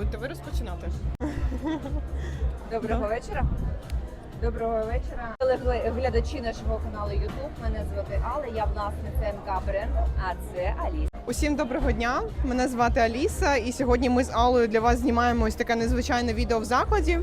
будете ви розпочинати? Доброго вечора. Доброго вечора. Глядачі нашого каналу YouTube. Мене звати Алла, я власниця МК бренд, а це Аліса. Усім доброго дня. Мене звати Аліса, і сьогодні ми з Аллою для вас знімаємо ось таке незвичайне відео в закладі.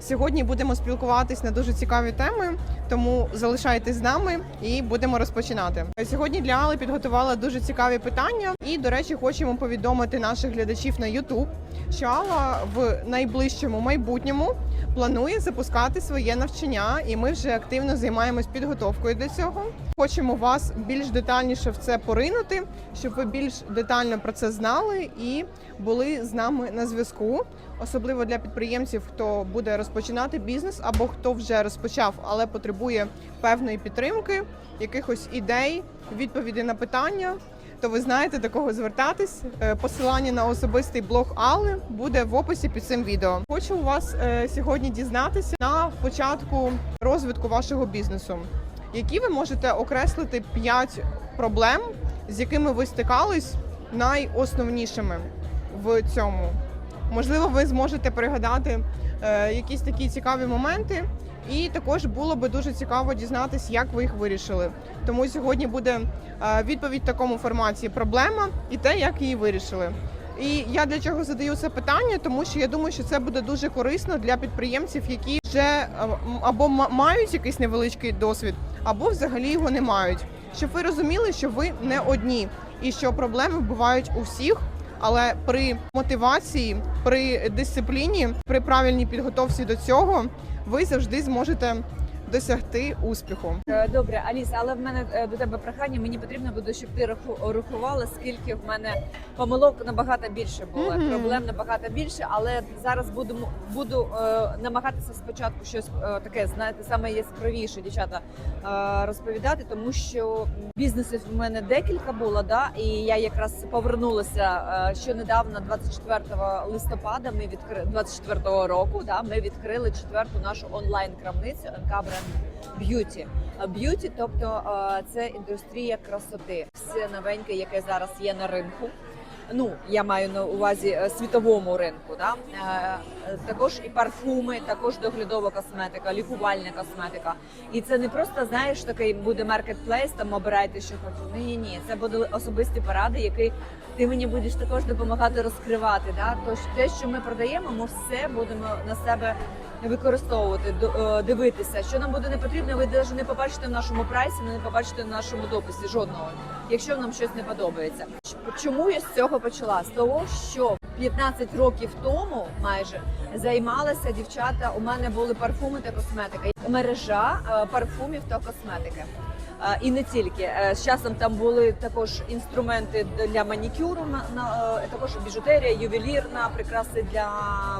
Сьогодні будемо спілкуватись на дуже цікаві теми, тому залишайтесь з нами і будемо розпочинати. Сьогодні для Алли підготувала дуже цікаві питання, і до речі, хочемо повідомити наших глядачів на YouTube, що Алла в найближчому майбутньому планує запускати своє навчання, і ми вже активно займаємось підготовкою до цього. Хочемо вас більш детальніше в це поринути, щоб ви більш детально про це знали і були з нами на зв'язку, особливо для підприємців, хто буде розпочинати бізнес або хто вже розпочав, але потребує певної підтримки, якихось ідей, відповіді на питання. То ви знаєте до кого звертатись. Е, Посилання на особистий блог Алли буде в описі під цим відео. Хочу у вас е, сьогодні дізнатися на початку розвитку вашого бізнесу. Які ви можете окреслити 5 проблем, з якими ви стикались найосновнішими в цьому? Можливо, ви зможете пригадати е, якісь такі цікаві моменти, і також було би дуже цікаво дізнатися, як ви їх вирішили. Тому сьогодні буде е, відповідь в такому форматі: проблема і те, як її вирішили. І я для чого задаю це питання, тому що я думаю, що це буде дуже корисно для підприємців, які вже е, або ма- мають якийсь невеличкий досвід, або взагалі його не мають. Щоб ви розуміли, що ви не одні, і що проблеми бувають у всіх. Але при мотивації, при дисципліні, при правильній підготовці до цього, ви завжди зможете досягти успіху. Е, Добре, Аліса, але в мене е, до тебе прохання. Мені потрібно буде, щоб ти раху- рахувала, скільки в мене помилок набагато більше було. Мгм. Проблем набагато більше, але зараз буду буду е, намагатися спочатку щось е, таке, знаєте, саме яскравіше, дівчата, е, розповідати, тому що бізнесів в мене декілька було, да, і я якраз повернулася е, ще недавно, 24 листопада. Ми відкрили 24 року. Да, ми відкрили четверту нашу онлайн крамницю НК Бренд Б'юті. Б'юті, тобто це індустрія красоти, все новеньке, яке зараз є на ринку. Ну, я маю на увазі е, світовому ринку. Да? Е, також і парфуми, також доглядова косметика, лікувальна косметика. І це не просто знаєш такий буде маркетплейс, там обирайте, що хочете. Ні, ні, ні. Це будуть особисті поради, які ти мені будеш також допомагати розкривати. Да? Тож те, що ми продаємо, ми все будемо на себе використовувати, е, дивитися. Що нам буде не потрібно, ви навіть не побачите в нашому прайсі, не побачите в нашому дописі жодного, якщо нам щось не подобається. Чому я з цього почала? З того, що 15 років тому майже займалася дівчата. У мене були парфуми та косметика. Мережа е, парфумів та косметики. І не тільки Е, з часом там були також інструменти для манікюру, на, е, також біжутерія, ювелірна, прикраси для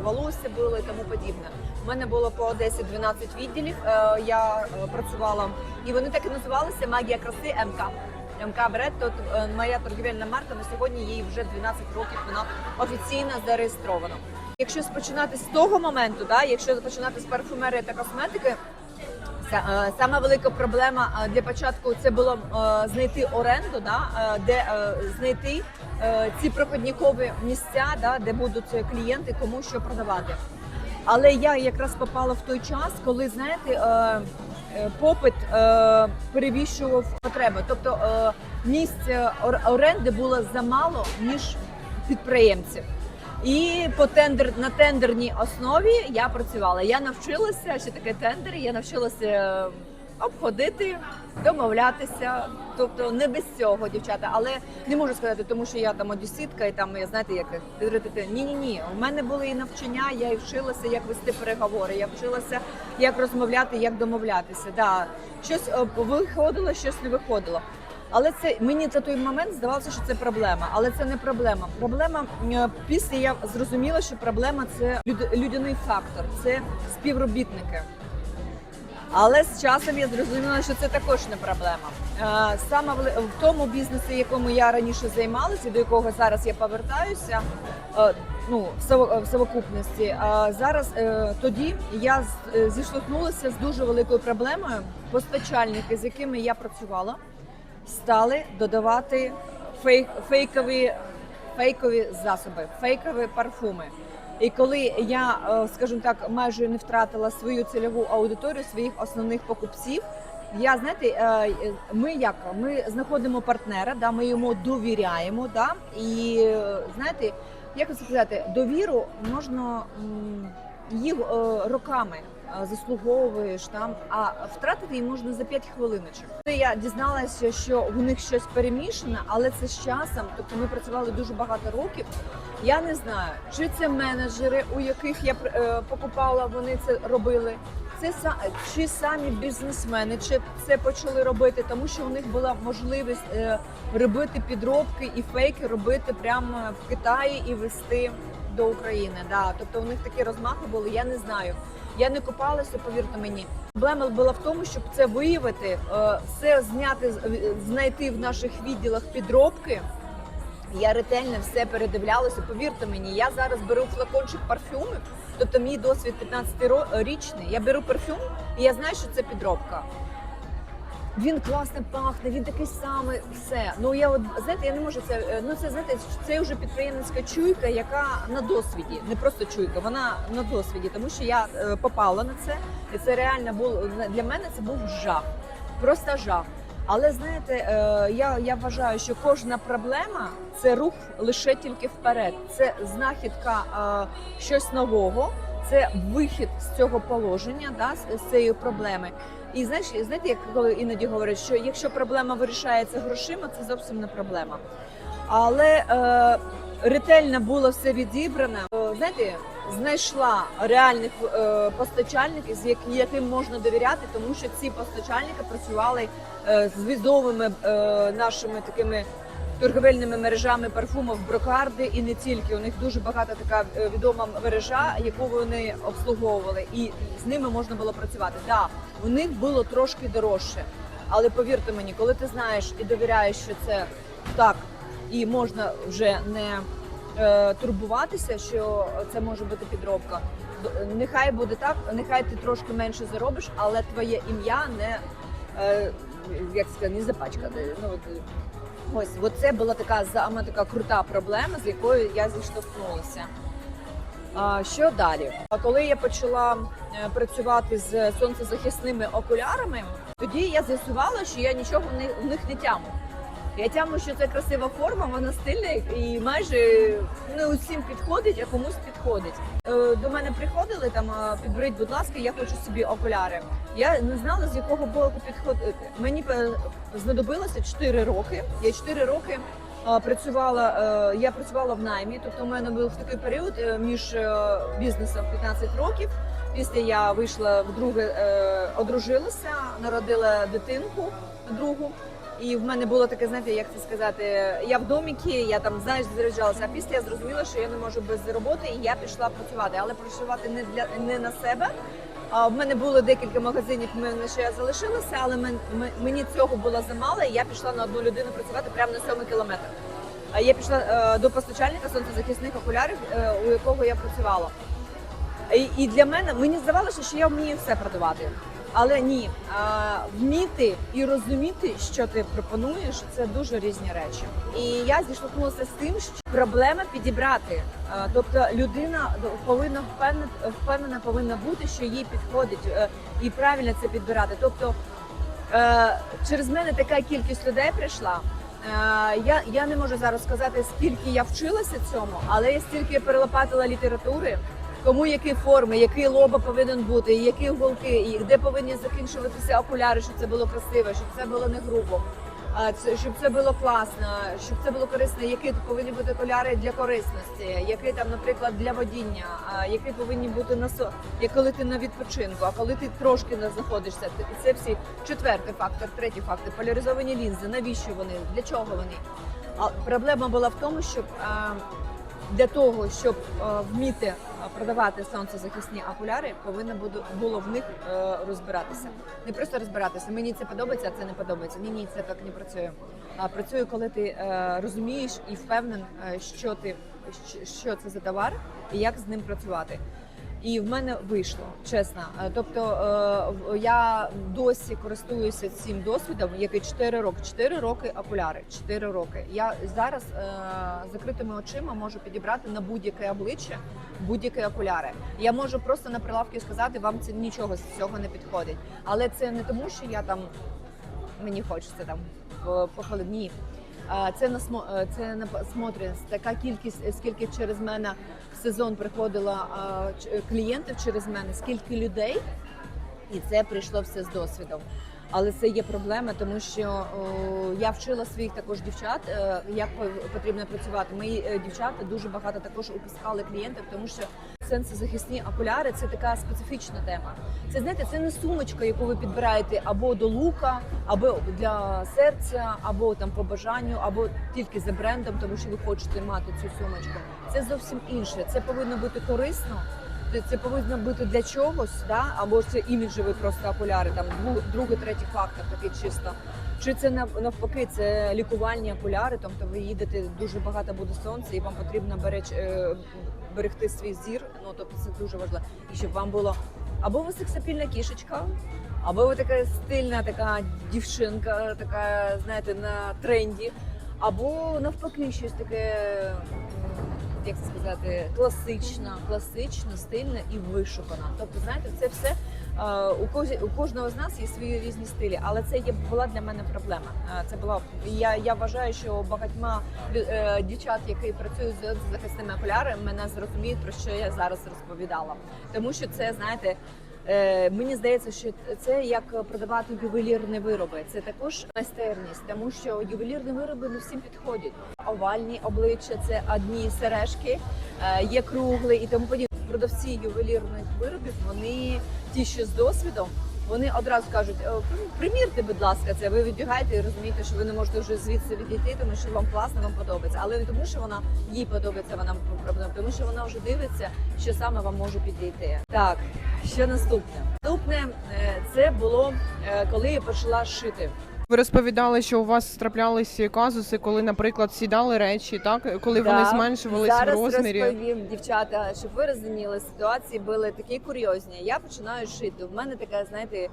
волосся були і тому подібне. У мене було по 10-12 відділів. е, Я працювала, і вони так і називалися Магія краси МК. МК Бред, то моя торгівельна марка на сьогодні їй вже 12 років. Вона офіційно зареєстрована. Якщо починати з того моменту, да, якщо починати з парфумерії та косметики, Ся- е, Сама велика проблема е, для початку це було е, знайти оренду, да, де знайти ці проходнікові місця, да, де будуть клієнти, кому що продавати. Але я якраз попала в той час, коли знаєте, попит перевищував потреби. Тобто місць оренди було замало ніж підприємців. І по тендер на тендерній основі я працювала. Я навчилася, що таке тендер. Я навчилася е, обходити, домовлятися. Тобто не без цього, дівчата, але не можу сказати, тому що я там одеситка і там я знаєте, як ні, ні, ні. У мене були і навчання. Я і вчилася, як вести переговори. Я вчилася, як розмовляти, як домовлятися. Да, щось е, виходило, щось не виходило. Але це мені за той момент здавалося, що це проблема. Але це не проблема. Проблема е, після я зрозуміла, що проблема це люд- людяний фактор, це співробітники. Але з часом я зрозуміла, що це також не проблема. Е, Саме в тому бізнесі, якому я раніше займалася, до якого зараз я повертаюся, е, ну в совокупності. е, Зараз тоді я зіштовхнулася з дуже великою проблемою. Постачальники, з якими я працювала, стали додавати фейк, фейкові, фейкові засоби, фейкові парфуми. І коли я, е, скажімо так, майже не втратила свою цільову аудиторію, своїх основних покупців. Я знаєте, е, е, ми як ми знаходимо партнера, да, ми йому довіряємо, да, і знаєте, як сказати, довіру можна її роками заслуговуєш там, а втратити її можна за 5 хвилиночок. Коли Я дізналася, що у них щось перемішане, але це з часом. Тобто ми працювали дуже багато років. Я не знаю, чи це менеджери, у яких я е, покупала, вони це робили. Це чи самі бізнесмени чи це почали робити, тому що у них була можливість е, робити підробки і фейки робити прямо в Китаї і вести до України. Да. Тобто у них такі розмахи були. Я не знаю. Я не купалася, повірте мені. Проблема була в тому, щоб це виявити, е, все зняти, з- знайти в наших відділах підробки. Я ретельно все передивлялася. Повірте мені, я зараз беру флакончик парфюмів. Тобто мій досвід 15-річний. Я беру парфюм і я знаю, що це підробка. Він класно пахне, він такий самий, все. Ну я от знаєте, я не можу це. е, Ну це знаєте, це вже підприємницька чуйка, яка на досвіді, не просто чуйка, вона на досвіді, тому що я е, попала на це, і це реально було для мене. Це був жах, просто жах. Але знаєте, е, я, я вважаю, що кожна проблема це рух лише тільки вперед. Це знахідка щось нового, це вихід з цього положення, да, з цієї проблеми. І знаєш, знаєте, як коли іноді говорять, що якщо проблема вирішається грошима, це зовсім не проблема. Але е, ретельно було все відібрано. Знаєте, знайшла реальних е, постачальників, з як- яким можна довіряти, тому що ці постачальники працювали е, з відомими е, нашими такими торговельними мережами парфумів брокарди і не тільки. У них дуже багата така е, відома мережа, яку вони обслуговували, і з ними можна було працювати. Да, у них було трошки дорожче, але повірте мені, коли ти знаєш і довіряєш, що це так, і можна вже не е, турбуватися, що це може бути підробка. Нехай буде так, нехай ти трошки менше заробиш, але твоє ім'я не е, як сказати, не запачкати. Ну ось, це була така саме така крута проблема, з якою я зіштовхнулася. А, що далі? А коли я почала е, працювати з сонцезахисними окулярами, тоді я з'ясувала, що я нічого в них не тяму. Я тяму, що це красива форма, вона стильна і майже не усім підходить, а комусь підходить. Е, До мене приходили там «А, підберіть, будь ласка, я хочу собі окуляри. Я не знала з якого боку підходити. Мені е, знадобилося 4 роки. Я 4 роки е, працювала. е, Я працювала в наймі. Тобто, у мене був такий період е, між е, бізнесом 15 років. Після я вийшла вдруге, е, одружилася, народила дитинку другу. І в мене було таке, знаєте, як це сказати, я в доміки, я там знаєш, заряджалася. А після я зрозуміла, що я не можу без роботи, і я пішла працювати, але працювати не для не на себе. А в мене було декілька магазинів, мене ще я залишилася, але мен, мені цього було замало, і я пішла на одну людину працювати прямо на сьомий кілометр. А я пішла е, до постачальника сонцезахисних окулярів, е, у якого я працювала. І для мене мені здавалося, що я вмію все продавати. Але ні, вміти і розуміти, що ти пропонуєш, це дуже різні речі. І я зіштовхнулася з тим, що проблема підібрати. Тобто людина повинна впевнена, впевнена повинна бути, що їй підходить е, і правильно це підбирати. Тобто е, через мене така кількість людей прийшла. Е, Я, я не можу зараз сказати, скільки я вчилася цьому, але я стільки перелопатила літератури, кому які форми, який лоба повинен бути, які уголки, і де повинні закінчуватися окуляри, щоб це було красиво, щоб це було не грубо. Щоб це було класно, щоб це було корисно, які повинні бути окуляри для корисності, які там, наприклад, для водіння, які повинні бути на со, як коли ти на відпочинку, а коли ти трошки не знаходишся. Це- всі четвертий фактор, третій фактор, поляризовані лінзи. Навіщо вони? Для чого вони? А проблема була в тому, щоб для того, щоб вміти продавати сонцезахисні окуляри, повинно буду- було в них е, розбиратися. Не просто розбиратися. Мені це подобається, а це не подобається. Ні, ні, це так не працює. А працює, коли ти е, розумієш і впевнен, е, що ти що це за товар і як з ним працювати. І в мене вийшло, чесно. Е, Тобто е, я досі користуюся цим досвідом, який 4 роки. 4 роки окуляри. 4 роки. Я зараз е, закритими очима можу підібрати на будь-яке обличчя будь-які окуляри. Я можу просто на прилавці сказати, вам це нічого з цього не підходить. Але це не тому, що я там мені хочеться там по- похолодні. Це насмо- е, це насмотреність, така кількість, е, скільки через мене в сезон приходило а, клієнтів через мене, скільки людей, і це прийшло все з досвідом. Але це є проблема, тому що я вчила своїх також дівчат, е, як по- потрібно працювати. Е, дівчата дуже багато також упускали клієнтів, тому що сенсозахисні окуляри це така специфічна тема. Це знаєте, це не сумочка, яку ви підбираєте або до лука, або для серця, або там по бажанню, або тільки за брендом, тому що ви хочете мати цю сумочку. Це зовсім інше. Це повинно бути корисно. Це- повинно бути для чогось, да? або це іміджеві просто окуляри, там другий, третій фактор такий чисто. Чи це навпаки, це лікувальні окуляри, тобто ви їдете дуже багато буде сонця, і вам потрібно береч, е, берегти свій зір. Ну тобто це дуже важливо. І щоб вам було або ви сексапільна кішечка, або ви така стильна, така дівчинка, така, знаєте, на тренді, або навпаки, щось таке. Як це сказати, класична, класична, стильна і вишукана. Тобто, знаєте, це все е, у кожі, у кожного з нас є свої різні стилі, але це є була для мене проблема. Е, Це була я, я вважаю, що багатьма е, дівчат, які працюють з захисними окулярами, мене зрозуміють про що я зараз розповідала. Тому що це знаєте. Е, мені здається, що це як продавати ювелірні вироби. Це також майстерність, тому що ювелірні вироби не всім підходять. Овальні обличчя це одні сережки, е, є круглі і тому подібне. Продавці ювелірних виробів вони ті, що з досвідом. Вони одразу кажуть: «Е, примірте, будь ласка, це ви відбігаєте і розумієте, що ви не можете вже звідси відійти, тому що вам класно, вам подобається. Але не тому, що вона їй подобається, вона проблема, тому що вона вже дивиться, що саме вам може підійти. Так, що наступне? Наступне е, це було е, коли я почала шити. Ви розповідали, що у вас траплялися казуси, коли, наприклад, сідали речі, так коли вони Да. зменшувались Зараз в розмірі. розповім, дівчата, щоб ви розуміли, ситуації були такі курйозні. Я починаю шити. У мене така, знаєте,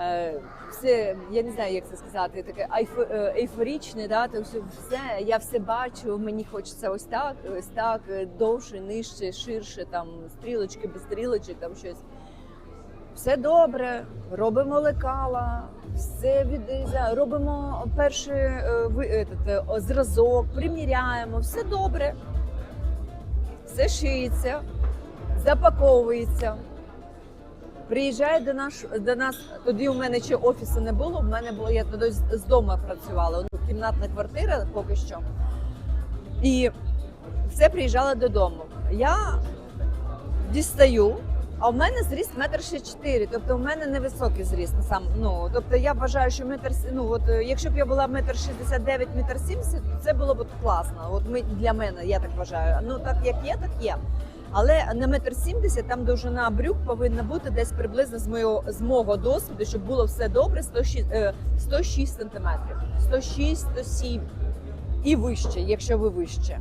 е, все, я не знаю, як це сказати, таке е, ейфорічне, да, то все, все, я все бачу, мені хочеться ось так, ось так, довше, нижче, ширше, там стрілочки, без стрілочок, там щось. Все добре, робимо лекала, все від робимо перший е, е, зразок, приміряємо, все добре. Все шиється, запаковується. Приїжджає до нас, до нас, тоді у мене ще офісу не було. В мене було, я тоді з з дому працювала. Ну, кімнатна квартира поки що. І все приїжджала додому. Я дістаю, а в мене зріст метр ще чотири. Тобто в мене невисокий зріст на сам. Ну тобто я вважаю, що метр ну от е, якщо б я була метр шістдесят дев'ять, метр сімдесят, це було б класно. От ми для мене, я так вважаю. Ну так як є, так є. Але на метр сімдесят там довжина брюк повинна бути десь приблизно з мого з мого досвіду, щоб було все добре, 106, е, 106 сантиметрів, 106, 107 і вище, якщо ви вище.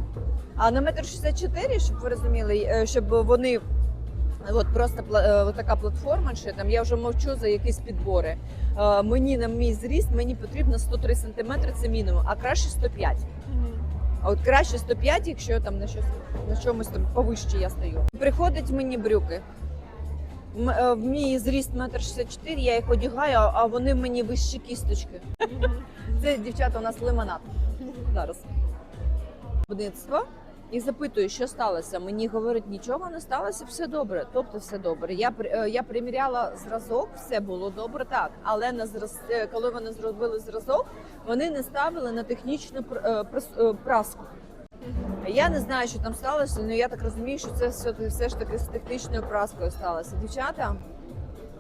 А на метр 64, щоб ви розуміли, е, щоб вони от просто е, от така платформа, чи там я вже мовчу за якісь підбори. Е, Мені на мій зріст мені потрібно 103 сантиметри, це мінімум, а краще 105. А от краще 105, якщо там на щось на чомусь там повище я стою. Приходять мені брюки. М- е, В мій зріст метр 64, я їх одягаю, а- а вони мені вищі кісточки. Це дівчата у нас лимонад. Зараз. Будівництво. І запитую, що сталося. Мені говорять, нічого не сталося, все добре. Тобто, все добре. Я е, я приміряла зразок, все було добре, так. Але на зраз... е, коли вони зробили зразок, вони не ставили на технічну е, праску. Я не знаю, що там сталося, але я так розумію, що це все, все ж таки з технічною праскою сталося. Дівчата,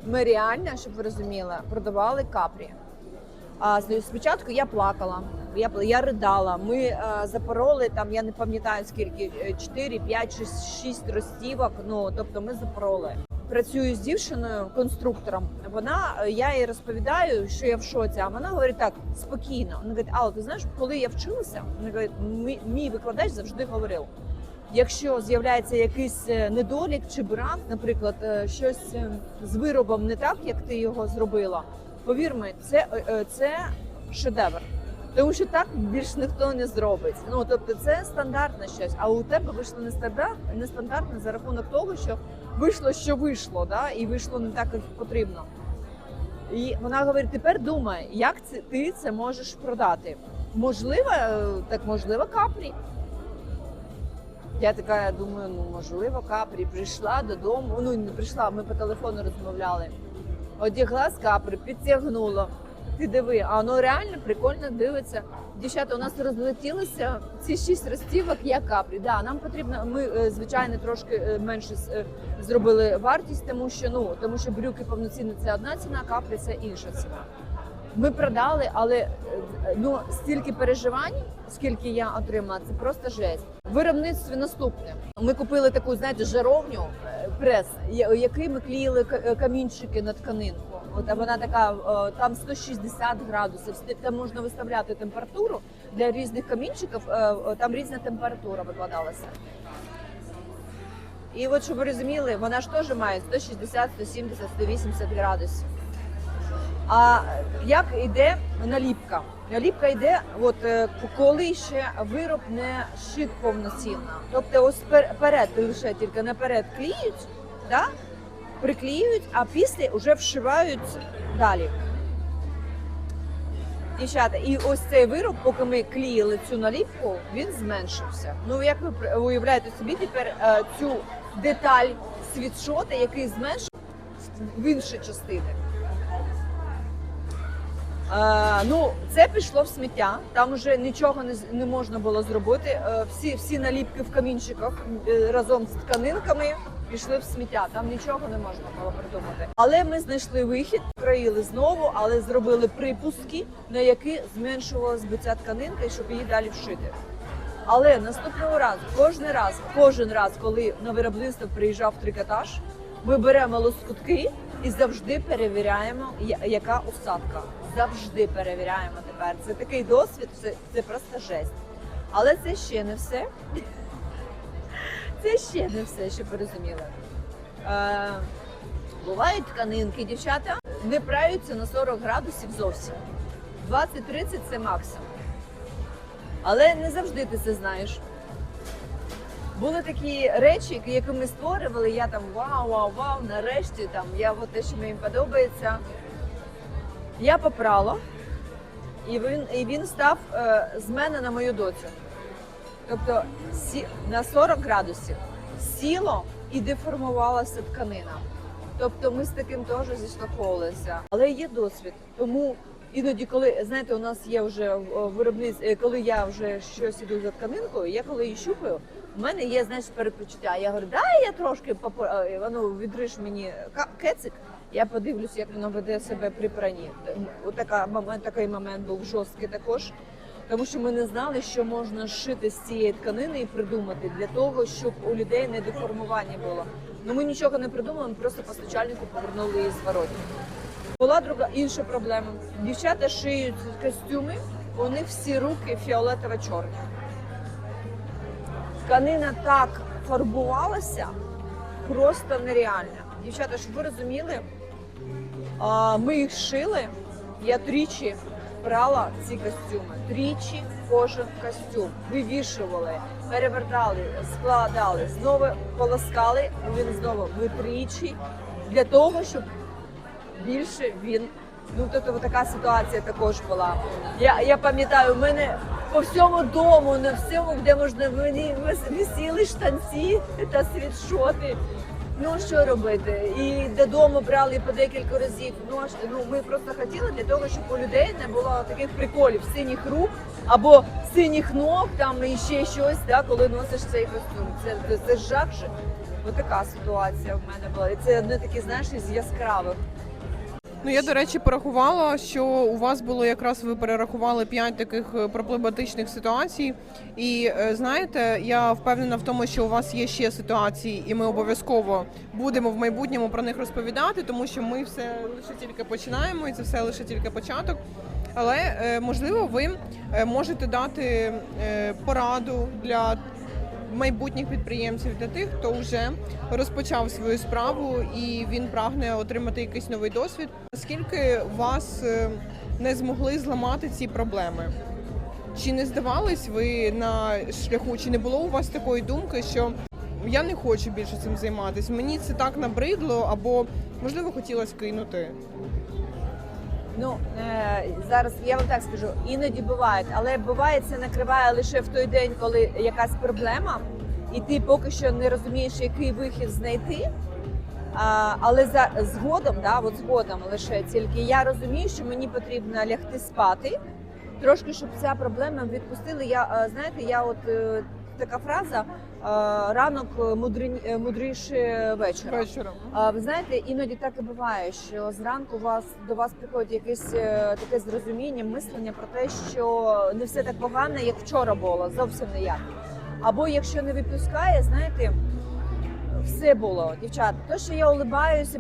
ми реально, щоб ви розуміли, продавали капрі. А спочатку я плакала, я, я ридала. Ми е, запороли там, я не пам'ятаю скільки, е, 4, 5, 6, 6 розстівок. Ну тобто ми запороли. Працюю з дівчиною, конструктором. Вона е, я їй розповідаю, що я в шоці. А вона говорить так спокійно. Вона говорить, Алла, ти знаєш, коли я вчилася, вона говорить, «Мій- мій викладач завжди говорив. Якщо з'являється якийсь е, недолік чи брак, наприклад, щось з виробом не так, як ти його зробила, повір мені, це, це шедевр. Тому що так більш ніхто не зробить. Ну тобто, це стандартне щось. А у тебе вийшло не стандарт, нестандартне за рахунок того, що вийшло, що вийшло, да? і вийшло не так, як потрібно. І вона говорить: тепер думай, як це ти це можеш продати. Можливо, е, так можливо, капрі. Я така думаю, ну можливо, капрі прийшла додому. Ну не прийшла, ми по телефону розмовляли. Одягла з капри, підтягнула. Ти диви, а воно реально прикольно дивиться. Дівчата, у нас розлетілися ці шість розтівок, як капрі. Да, нам потрібно. Ми е, звичайно трошки е, менше е, зробили вартість, тому що ну тому що брюки повноцінні це одна ціна, капрі це інша ціна. Ми продали, але ну стільки переживань, скільки я отримала, це просто жесть. В виробництві наступне. Ми купили таку, знаєте, жаровню прес, який ми клеїли камінчики на тканинку. От вона така, там 160 градусів. Там можна виставляти температуру для різних камінчиків. е, Там різна температура викладалася. І от щоб ви розуміли, вона ж теж має 160, 170, 180 градусів. А як йде наліпка? Наліпка йде, от е, коли ще вироб не шит повноцінно. Тобто ось пер- перед лише тільки наперед кліють, да? Приклеюють, а після вже вшивають далі. Дівчата, і ось цей вироб, поки ми клеїли цю наліпку, він зменшився. Ну як ви уявляєте собі тепер е, цю деталь світшота, який зменшив в інші частини. Е, ну, це пішло в сміття. Там вже нічого не, не можна було зробити. Е, всі, всі наліпки в камінчиках е, разом з тканинками пішли в сміття. Там нічого не можна було придумати. Але ми знайшли вихід, країли знову, але зробили припуски, на які зменшувалась би ця тканинка, щоб її далі вшити. Але наступного разу, кожен раз, кожен раз, коли на виробництво приїжджав трикотаж, ми беремо лоскутки і завжди перевіряємо, яка усадка. Завжди перевіряємо тепер. Це такий досвід, це, це просто жесть. Але це ще не все. Це ще не все, щоб ви розуміли. Е, бувають тканинки, дівчата, не праються на 40 градусів зовсім. 20-30 це максимум. Але не завжди ти це знаєш. Були такі речі, які ми створювали. Я там вау, вау, вау, нарешті там я от те, що мені подобається. Я попрала, і він, і він став е, з мене на мою доцю. Тобто сі, на 40 градусів сіло і деформувалася тканина. Тобто ми з таким теж зіштовховувалися. Але є досвід. Тому іноді, коли знаєте, у нас є вже виробництво, коли я вже щось іду за тканинкою, я коли її щупаю, у мене є знаєш передпочуття. Я говорю, дай я трошки попо... е, воно відриш мені кецик. Я подивлюся, як воно веде себе при пранні. Отака момент, такий момент був жорсткий також. Тому що ми не знали, що можна зшити з цієї тканини і придумати для того, щоб у людей не деформування було. Ну ми нічого не придумали, ми просто постачальнику повернули її зворотні. Була друга інша проблема. Дівчата шиють костюми, у них всі руки фіолетово-чорні. Тканина так фарбувалася, просто нереально. Дівчата, щоб ви розуміли, ми їх шили. Я тричі брала ці костюми. Тричі кожен костюм. Вивішували, перевертали, складали, знову полоскали. Він знову ми тричі для того, щоб більше він. Ну, тобто така ситуація також була. Я, я пам'ятаю, у мене по всьому дому, на всьому, де можна висіли штанці та світшоти. Ну що робити? І додому брали по декілька разів. Ну ну ми просто хотіли для того, щоб у людей не було таких приколів синіх рук або синіх ног, там і ще щось, да, коли носиш цей костюм. Це, це, це жах же. Ситуація в мене була. І це одне такі, знаєш, із яскравих. Ну я до речі порахувала, що у вас було якраз ви перерахували п'ять таких е, проблематичних ситуацій. І е, знаєте, я впевнена в тому, що у вас є ще ситуації, і ми обов'язково будемо в майбутньому про них розповідати, тому що ми все лише тільки починаємо, і це все лише тільки початок. Але е, можливо, ви можете дати пораду для майбутніх підприємців, для тих, хто вже розпочав свою справу і він прагне отримати якийсь новий досвід. Наскільки вас е, не змогли зламати ці проблеми? Чи не здавались ви на шляху, чи не було у вас такої думки, що я не хочу більше цим займатися? Мені це так набридло, або можливо хотілося кинути? Ну е, зараз я вам так скажу, іноді буває, але буває це накриває лише в той день, коли якась проблема, і ти поки що не розумієш, який вихід знайти. А, але за згодом, да, от згодом лише тільки я розумію, що мені потрібно лягти спати, трошки, щоб ця проблема відпустила. Я е, знаєте, я от е, така фраза ранок мудрі, е, мудріше вечора. Вечором. А, Ви знаєте, іноді так і буває, що зранку вас до вас приходить якесь е, таке зрозуміння, мислення про те, що не все так погано, як вчора було, зовсім не як. Або якщо не випускає, знаєте, все було, дівчата. То, що я улибаюся,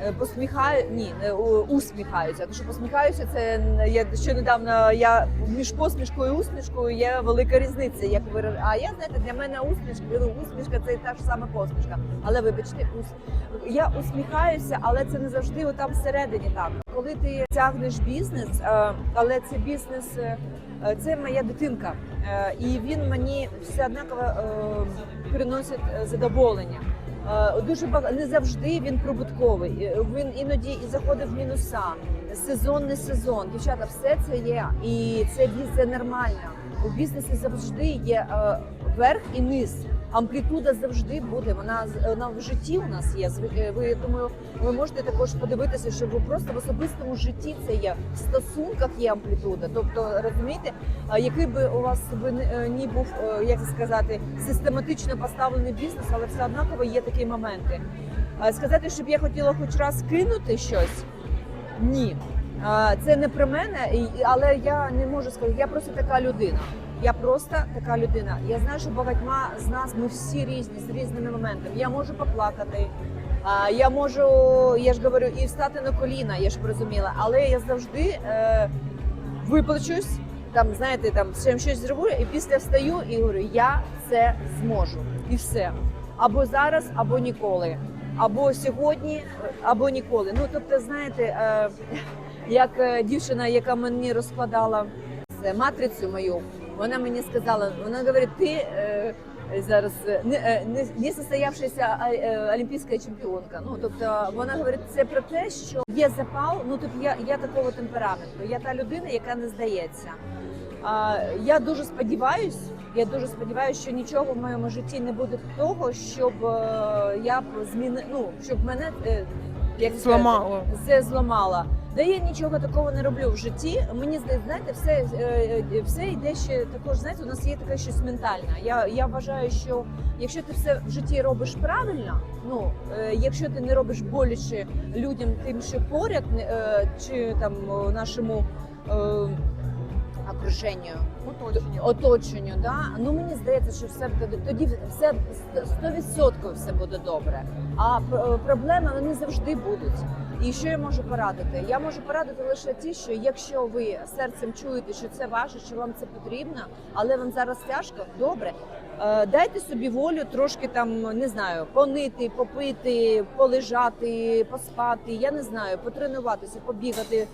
е, посміхаю, ні, не усміхаюся. То, що посміхаюся, це я ще недавно я між посмішкою і усмішкою є велика різниця. Як ви а я знаєте, для мене усмішка, ну, усмішка це та ж сама посмішка. Але вибачте, ус... я усміхаюся, але це не завжди там всередині так. Коли ти тягнеш бізнес, е, але це бізнес, е, це моя дитинка, і він мені все однаково приносить задоволення. Е, Дуже багато не завжди він прибутковий. Е, Він іноді і заходив в мінуса. Сезон не сезон. Дівчата, все це є, і це бізнес нормально. У бізнесі завжди є е, верх і низ. Амплітуда завжди буде. Вона вона в житті у нас є. Е, Ви думаю, ви можете також подивитися, що ви просто в особистому житті це є. В стосунках є амплітуда. Тобто, розумієте, який би у вас би е, ні був, е, як сказати, систематично поставлений бізнес, але все однаково є такі моменти. Сказати, щоб я хотіла хоч раз кинути щось, ні. Це не про мене, але я не можу сказати. Я просто така людина. Я просто така людина. Я знаю, що багатьма з нас ми всі різні з різними моментами. Я можу поплакати. Я можу, я ж говорю, і встати на коліна, я ж розуміла, але я завжди е, виплачусь, там, знаєте, там ще щось зроблю, і після встаю і говорю, я це зможу. І все. Або зараз, або ніколи. Або сьогодні, або ніколи. Ну тобто, знаєте, е, як е, дівчина, яка мені розкладала матрицю мою, вона мені сказала, вона говорить, ти е, зараз е, не, е, не, не состоявшаяся а, е, олімпійська чемпіонка. Ну тобто вона говорить, це про те, що є запал. Ну тобто я, я такого темпераменту. Я та людина, яка не здається. А, я дуже сподіваюсь, я дуже сподіваюся, що нічого в моєму житті не буде того, щоб я б зміни, ну щоб мене як сказати, Зламало. це зламала. Да я нічого такого не роблю в житті. Мені здається, знаєте, все, е, е, все йде ще також. Знаєте, у нас є таке щось ментальне. Я, я вважаю, що якщо ти все в житті робиш правильно, ну е, якщо ти не робиш боляче людям, тим, що поряд, чи там нашому окруженню, Оточення. оточенню, да? ну мені здається, що все тоді все 100% все буде добре. А проблеми вони завжди будуть. І що я можу порадити? Я можу порадити лише ті, що якщо ви серцем чуєте, що це ваше, що вам це потрібно, але вам зараз тяжко, добре. Е, Дайте собі волю трошки там не знаю, понити, попити, полежати, поспати. Я не знаю, потренуватися, побігати.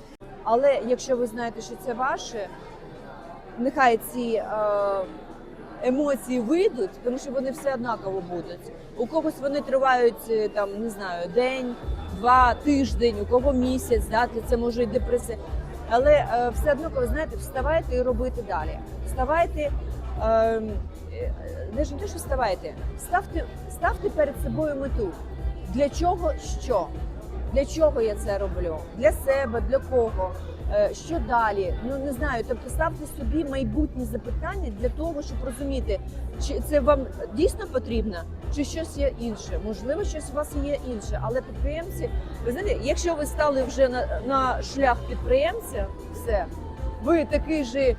Але якщо ви знаєте, що це ваше, нехай ці е, емоції вийдуть, тому що вони все однаково будуть. У когось вони тривають е, там, не знаю, день, два, тиждень, у кого місяць, да, це може і депресія. Але е, все одно, коли знаєте, вставайте і робити далі. Вставайте, е, е, не ж те, що вставайте, ставте, ставте перед собою мету. Для чого що? Для чого я це роблю? Для себе, для кого? Е, Що далі? Ну не знаю. Тобто ставте собі майбутні запитання для того, щоб розуміти, чи це вам дійсно потрібно, чи щось є інше. Можливо, щось у вас є інше, але підприємці, ви знаєте, якщо ви стали вже на, на шлях підприємця, все ви такий же,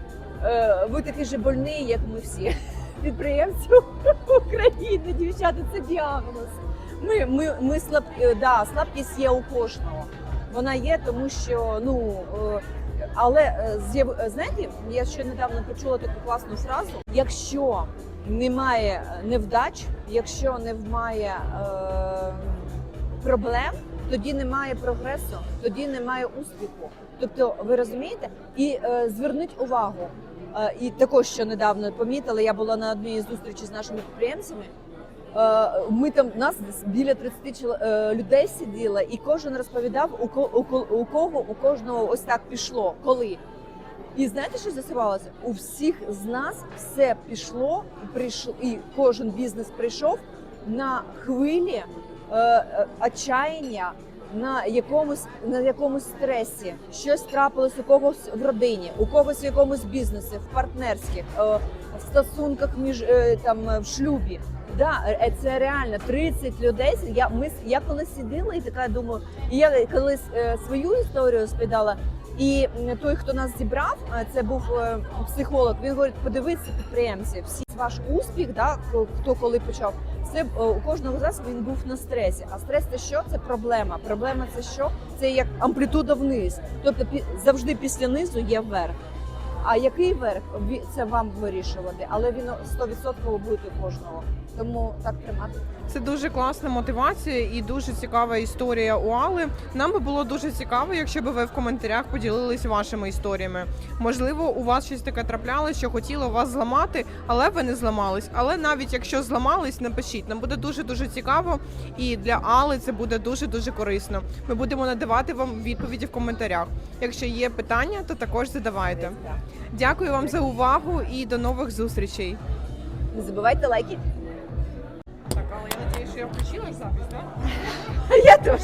ви такий же больний, як ми всі підприємців України, дівчата, це діагноз. Ми, ми, ми слаб, е, да, слабкість є у кожного. Вона є, тому що ну. е, Але е, знаєте, я ще недавно почула таку класну фразу: якщо немає невдач, якщо немає е, проблем, тоді немає прогресу, тоді немає успіху. Тобто, ви розумієте? І е, зверніть увагу, І також що недавно помітила, я була на одній зустрічі з нашими підприємцями. Е, Ми там нас біля 30 чол- е, людей сиділо, і кожен розповідав, у ко- у ко- у кого у кожного ось так пішло, коли. І знаєте, що з'ясувалося? У всіх з нас все пішло, прийшло, і кожен бізнес прийшов на хвилі е, отчаяння, на якомусь на якомусь стресі. Щось трапилось у когось в родині, у когось в якомусь бізнесі, в партнерських, в стосунках між там в шлюбі. Да, е, це реально 30 людей. Я ми я коли сиділа і така думаю, я колись е, свою історію розповідала. І той, хто нас зібрав, е, це був е, психолог. Він говорить: подивіться підприємці, всі ваш успіх, да, хто коли почав. Це е, у кожного з нас він був на стресі. А стрес це що? Це проблема. Проблема це що? Це як амплітуда вниз. Тобто завжди після низу є вверх. А який верх це вам вирішувати, але він 100% буде кожного. Тому так тримати. Це дуже класна мотивація і дуже цікава історія у Алли. Нам би було дуже цікаво, якщо б ви в коментарях поділились вашими історіями. Можливо, у вас щось таке траплялося, що хотіло вас зламати, але ви не зламались. Але навіть якщо зламались, напишіть. Нам буде дуже дуже цікаво, і для Алли це буде дуже дуже корисно. Ми будемо надавати вам відповіді в коментарях. Якщо є питання, то також задавайте. Дякую вам за увагу і до нових зустрічей. Не забувайте лайки. Так, але я надію, що я включила запись, так? Я теж.